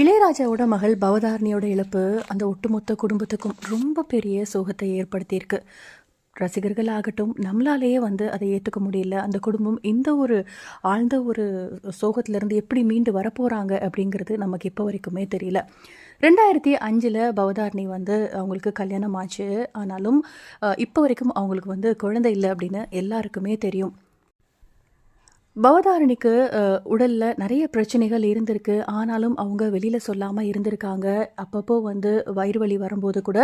இளையராஜாவோட மகள் பவதாரணியோட இழப்பு அந்த ஒட்டுமொத்த குடும்பத்துக்கும் ரொம்ப பெரிய சோகத்தை ஏற்படுத்தியிருக்கு. ரசிகர்கள் ஆகட்டும் நம்மளாலேயே வந்து அதை ஏற்றுக்க முடியல. அந்த குடும்பம் இந்த ஒரு ஆழ்ந்த ஒரு சோகத்திலேருந்து எப்படி மீண்டு வரப்போகிறாங்க அப்படிங்கிறது நமக்கு இப்போ வரைக்குமே தெரியல. ரெண்டாயிரத்தி அஞ்சில் பவதாரணி வந்து அவங்களுக்கு கல்யாணம் ஆச்சு. ஆனாலும் இப்போ வரைக்கும் அவங்களுக்கு வந்து குழந்தை இல்லை அப்படின்னு எல்லாருக்குமே தெரியும். பவதாரணிக்கு உடலில் நிறைய பிரச்சனைகள் இருந்திருக்கு. ஆனாலும் அவங்க வெளியில் சொல்லாமல் இருந்திருக்காங்க. அப்பப்போ வந்து வயிறு வலி வரும்போது கூட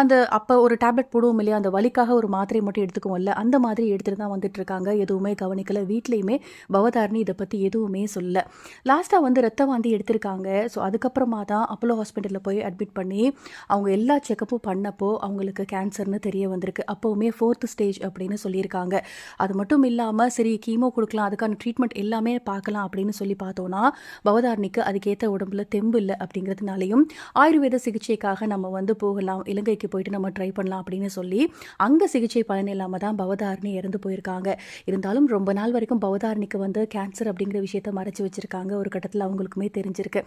அந்த அப்போ ஒரு டேப்லெட் போடுவோம் இல்லையா? அந்த வலிக்காக ஒரு மாத்திரை மட்டும் எடுத்துக்குவோம்ல. அந்த மாதிரி எடுத்துகிட்டு தான் வந்துட்டு இருக்காங்க எதுவுமே கவனிக்கல. வீட்லேயுமே பவதாரணி இதை பற்றி எதுவுமே சொல்லல லாஸ்ட்டாக வந்து ரத்த வாந்தி எடுத்திருக்காங்க. ஸோ அதுக்கப்புறமா தான் அப்போலோ ஹாஸ்பிட்டலில் போய் அட்மிட் பண்ணி அவங்க எல்லா செக்கப்பும் பண்ணப்போ அவங்களுக்கு கேன்சர்னு தெரிய வந்திருக்கு. அப்போவுமே ஃபோர்த் ஸ்டேஜ் அப்படின்னு சொல்லியிருக்காங்க. அது மட்டும் இல்லாமல் சரி கீமோ கொடுக்கலாம். அதுக்கான ட்ரீட்மெண்ட் எல்லாமே பார்க்கலாம் அப்படின்னு சொல்லி பார்த்தோன்னா பவதாரணிக்கு அதுக்கேற்ற உடம்புல தெம்பு இல்லை அப்படிங்கிறதுனாலையும் ஆயுர்வேத சிகிச்சைக்காக நம்ம வந்து போகலாம் இலங்கைக்கு போயிட்டு நம்ம ட்ரை பண்ணலாம் அப்படின்னு சொல்லி அங்கே சிகிச்சை பலன் இல்லாமல் தான் பவதாரணி இறந்து போயிருக்காங்க. இருந்தாலும் ரொம்ப நாள் வரைக்கும் பவதாரணிக்கு வந்து கேன்சர் அப்படிங்கிற விஷயத்த மறைச்சி வச்சிருக்காங்க. ஒரு கட்டத்தில் அவங்களுக்குமே தெரிஞ்சிருக்கு.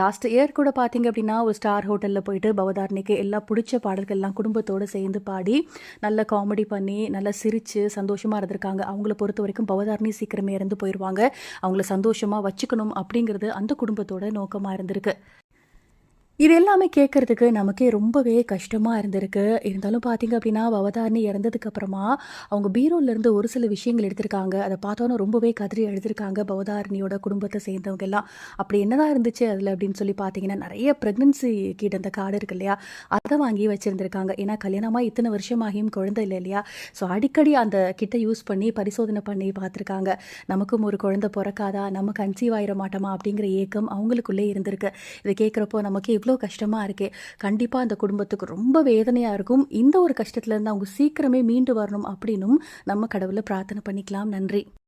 லாஸ்ட் இயர் கூட பார்த்தீங்க அப்படின்னா ஒரு ஸ்டார் ஹோட்டலில் போயிட்டு பவதாரணிக்கு எல்லா பிடிச்ச பாடல்கள்லாம் குடும்பத்தோடு சேர்ந்து பாடி நல்ல காமெடி பண்ணி நல்லா சிரித்து சந்தோஷமாக இருந்திருக்காங்க. அவங்கள பொறுத்த வரைக்கும் பவதாரணி சீக்கிரமே இறந்து போயிடுவாங்க அவங்கள சந்தோஷமாக வச்சுக்கணும் அப்படிங்கிறது அந்த குடும்பத்தோட நோக்கமாக இருந்திருக்கு. இது எல்லாமே கேட்கறதுக்கு நமக்கே ரொம்பவே கஷ்டமாக இருந்திருக்கு. இருந்தாலும் பார்த்தீங்க அப்படின்னா பவதாரணி இறந்ததுக்கு அப்புறமா அவங்க பீரோலேருந்து ஒரு சில விஷயங்கள் எடுத்திருக்காங்க. அதை பார்த்தோன்னா ரொம்பவே கதறி எழுதிருக்காங்க பவதாரணியோட குடும்பத்தை சேர்ந்தவங்க எல்லாம். அப்படி என்னதான் இருந்துச்சு அதில் அப்படின்னு சொல்லி பார்த்தீங்கன்னா நிறைய ப்ரெக்னென்சி கிட்ட அந்த கார்டு இருக்கு இல்லையா? அதை வாங்கி வச்சுருந்துருக்காங்க. ஏன்னா கல்யாணமாக இத்தனை வருஷமாகியும் குழந்தை இல்லை இல்லையா? ஸோ அடிக்கடி அந்த கிட்ட யூஸ் பண்ணி பரிசோதனை பண்ணி பார்த்துருக்காங்க. நமக்கும் ஒரு குழந்தை பிறக்காதா? நம்ம கன்சீவ் ஆயிட மாட்டோமா? அப்படிங்கிற ஏக்கம் அவங்களுக்குள்ளே இருந்திருக்கு. இதை கேட்குறப்போ நமக்கு இவ்வளோ கஷ்டமாக இருக்கே. கண்டிப்பாக அந்த குடும்பத்துக்கு ரொம்ப வேதனையாக இருக்கும். இந்த ஒரு கஷ்டத்துலேருந்து அவங்க சீக்கிரமே மீண்டு வரணும் அப்படின்னும் நம்ம கடவுளை பிரார்த்தனை பண்ணிக்கலாம். நன்றி.